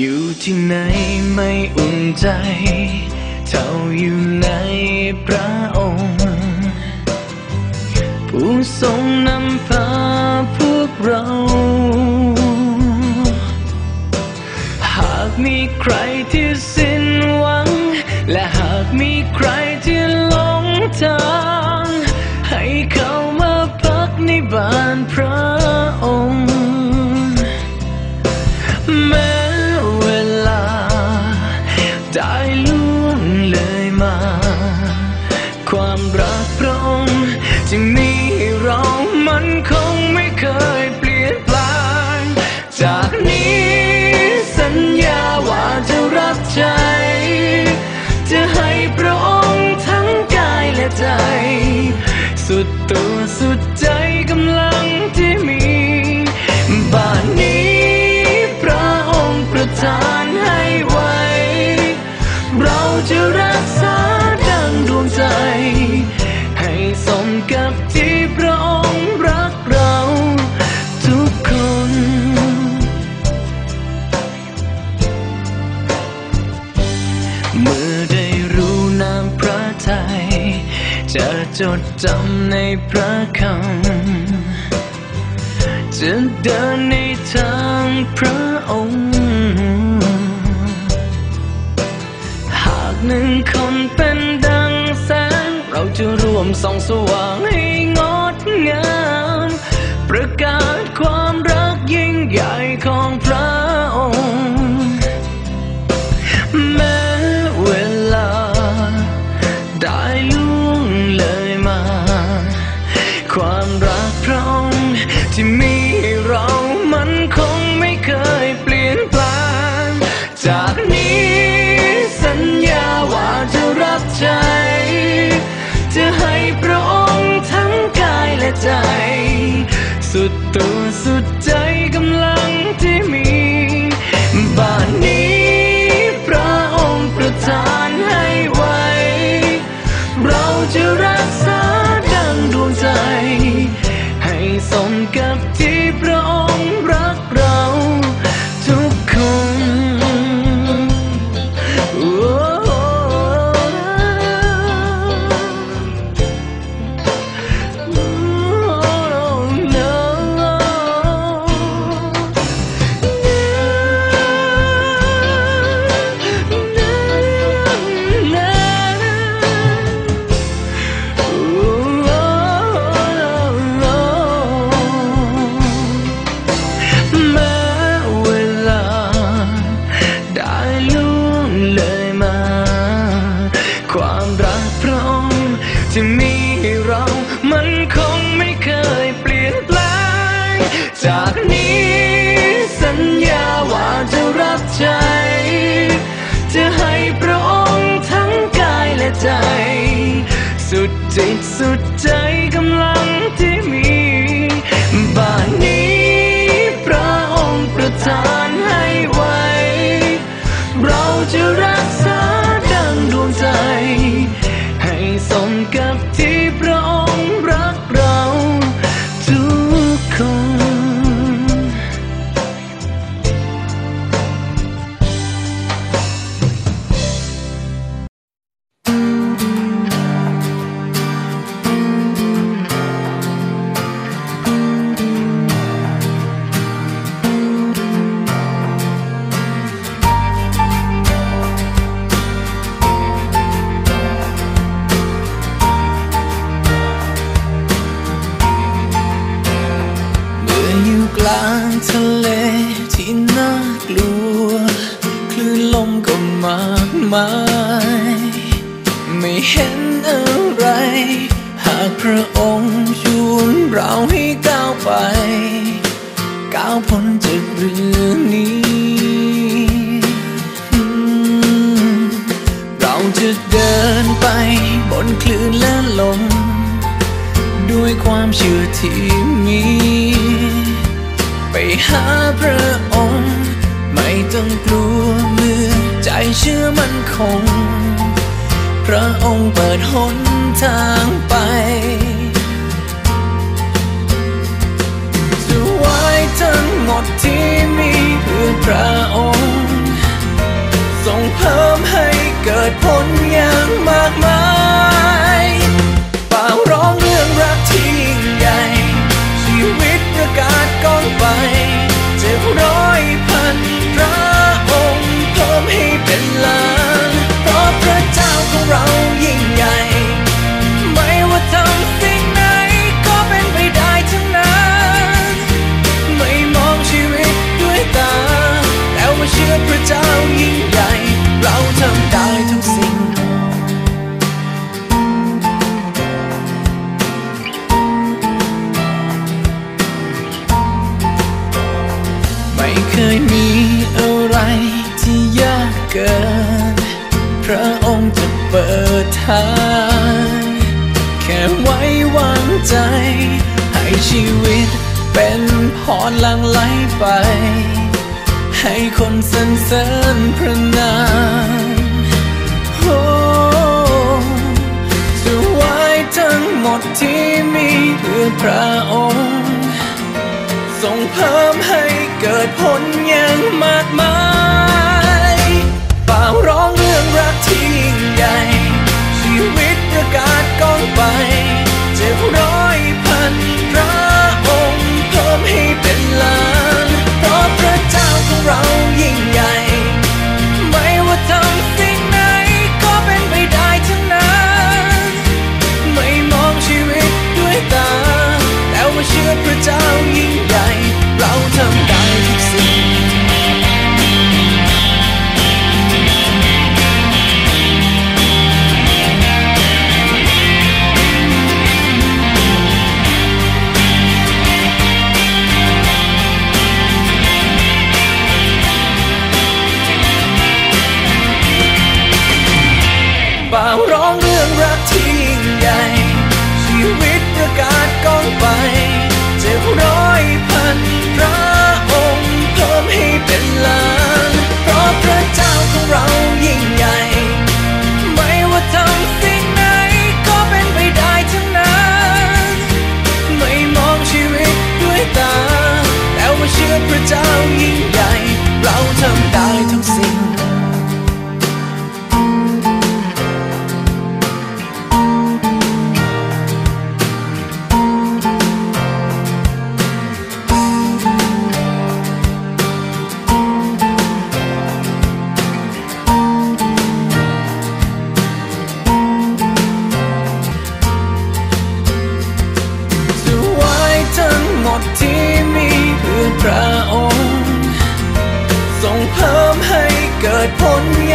อยู่ที่ไหนไม่อุ่นใจ เท่าอยู่ในพระองค์ ผู้ทรงนำพาพวกเรา หากมีใครที่สิ้นหวัง และหากมีใครที่หลงทาง จะรักษาดังดวงใจ ให้สมกับที่พระองค์รักเราทุกคน เมื่อได้รู้น้ำพระทัยจะจดจำในพระคำจะเดินในทางพระองค์ หากหนึ่งคนเป็นดังแสง เราจะรวมส่องสว่างให้งดงาม ใจ สุดตัวสุด ใจ จะให้พระองค์ทั้งกายและใจ สุดจิตสุดใจกำลังที่ เชื่อที่มี ไปหาพระองค์ ไม่ต้องกลัวเมื่อใจเชื่อมันคง พระองค์เปิดหนทางไปจะไว้ทั้งหมดที่มีเพื่อพระองค์ส่งเพิ่มให้เกิดผลอย่างมากมาย พระองค์จะเปิดทาง แค่ไว้วางใจ ให้ชีวิตเป็นพรลังไหลไป ให้คนสรรเสริญพระนามโอ้จะไว้ทั้งหมดที่มีเพื่อพระองค์ส่งเพิ่มให้เกิดผลอย่างมากมาย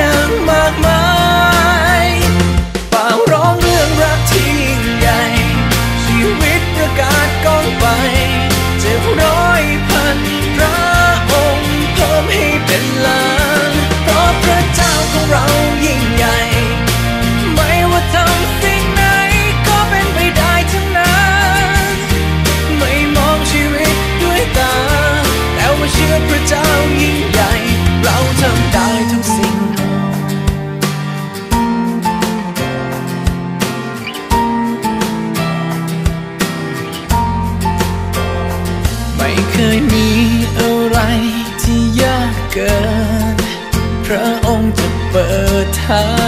อย่างมากมายป่าร้องเรื่องรักที่ยิ่งใหญ่ ชีวิตประกาศก้องไป เจ็บร้อยพันพระองค์เพิ่มให้เป็นล้านเพราะพระเจ้าของเรา มีอะไรที่ยากเกิน พระองค์จะเปิดทาง